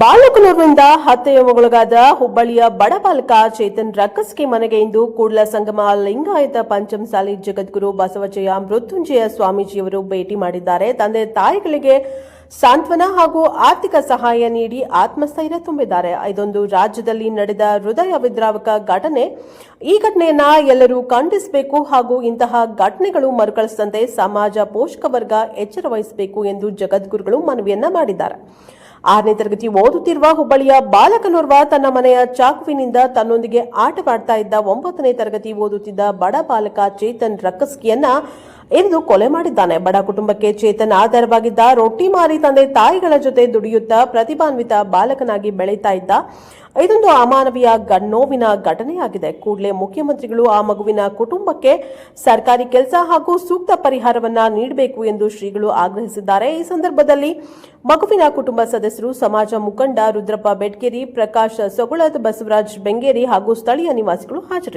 ಬಾಲಕನೂರಿನಿಂದ ಹತ್ಯೆಯ ಒಳಗಾದ ಹುಬ್ಬಳ್ಳಿಯ ಬಡ ಬಾಲಕ ಚೇತನ್ ರಕ್ಕಸ್ಗೆ ಮನೆಗೆ ಇಂದು ಕೂಡಲ ಸಂಗಮ ಲಿಂಗಾಯತ ಪಂಚಮಸಾಲಿ ಜಗದ್ಗುರು ಬಸವಜಯ ಮೃತ್ಯುಂಜಯ ಸ್ವಾಮೀಜಿಯವರು ಭೇಟಿ ಮಾಡಿದ್ದಾರೆ. ತಂದೆ ತಾಯಿಗಳಿಗೆ ಸಾಂತ್ವನ ಹಾಗೂ ಆರ್ಥಿಕ ಸಹಾಯ ನೀಡಿ ಆತ್ಮಸ್ಥೈರ್ಯ ತುಂಬಿದ್ದಾರೆ. ಇದೊಂದು ರಾಜ್ಯದಲ್ಲಿ ನಡೆದ ಹೃದಯ ವಿದ್ರಾವಕ ಘಟನೆ. ಈ ಘಟನೆಯನ್ನ ಎಲ್ಲರೂ ಖಂಡಿಸಬೇಕು ಹಾಗೂ ಇಂತಹ ಘಟನೆಗಳು ಮರುಕಳಿಸದಂತೆ ಸಮಾಜ ಪೋಷಕ ವರ್ಗ ಎಚ್ಚರ ವಹಿಸಬೇಕು ಎಂದು ಜಗದ್ಗುರುಗಳು ಮನವಿಯನ್ನ ಮಾಡಿದ್ದಾರೆ. ಆರನೇ ತರಗತಿ ಓದುತ್ತಿರುವ ಹುಬ್ಬಳ್ಳಿಯ ಬಾಲಕನೋರ್ವ ತನ್ನ ಮನೆಯ ಚಾಕುವಿನಿಂದ ತನ್ನೊಂದಿಗೆ ಆಟವಾಡ್ತಾ ಇದ್ದ ಒಂಬತ್ತನೇ ತರಗತಿ ಓದುತ್ತಿದ್ದ ಬಡ ಬಾಲಕ ಚೇತನ್ ರಕ್ಕಸ್ಕಿಯನ್ನ ಇಂದು ಕೊಲೆ ಮಾಡಿದ್ದಾನೆ. ಬಡ ಕುಟುಂಬಕ್ಕೆ ಚೇತನ ಆಧಾರವಾಗಿದ್ದ ರೊಟ್ಟಿ ಮಾರಿ ತಂದೆ ತಾಯಿಗಳ ಜೊತೆ ದುಡಿಯುತ್ತಾ ಪ್ರತಿಭಾನ್ವಿತ ಬಾಲಕನಾಗಿ ಬೆಳೀತಾ ಇದ್ದ ಇದೊಂದು ಅಮಾನವೀಯ ಗಣ್ಣೋವಿನ ಘಟನೆಯಾಗಿದೆ. ಕೂಡಲೇ ಮುಖ್ಯಮಂತ್ರಿಗಳು ಆ ಮಗುವಿನ ಕುಟುಂಬಕ್ಕೆ ಸರ್ಕಾರಿ ಕೆಲಸ ಹಾಗೂ ಸೂಕ್ತ ಪರಿಹಾರವನ್ನ ನೀಡಬೇಕು ಎಂದು ಶ್ರೀಗಳು ಆಗ್ರಹಿಸಿದ್ದಾರೆ. ಈ ಸಂದರ್ಭದಲ್ಲಿ ಮಗುವಿನ ಕುಟುಂಬ ಸದಸ್ಯರು, ಸಮಾಜ ಮುಖಂಡ ರುದ್ರಪ್ಪ ಬೆಟ್ಕೇರಿ, ಪ್ರಕಾಶ್ ಸೊಗುಳದ್ ಬಸವರಾಜ್ ಬೆಂಗೇರಿ ಹಾಗೂ ಸ್ಥಳೀಯ ನಿವಾಸಿಗಳು ಹಾಜರಿದ್ದರು.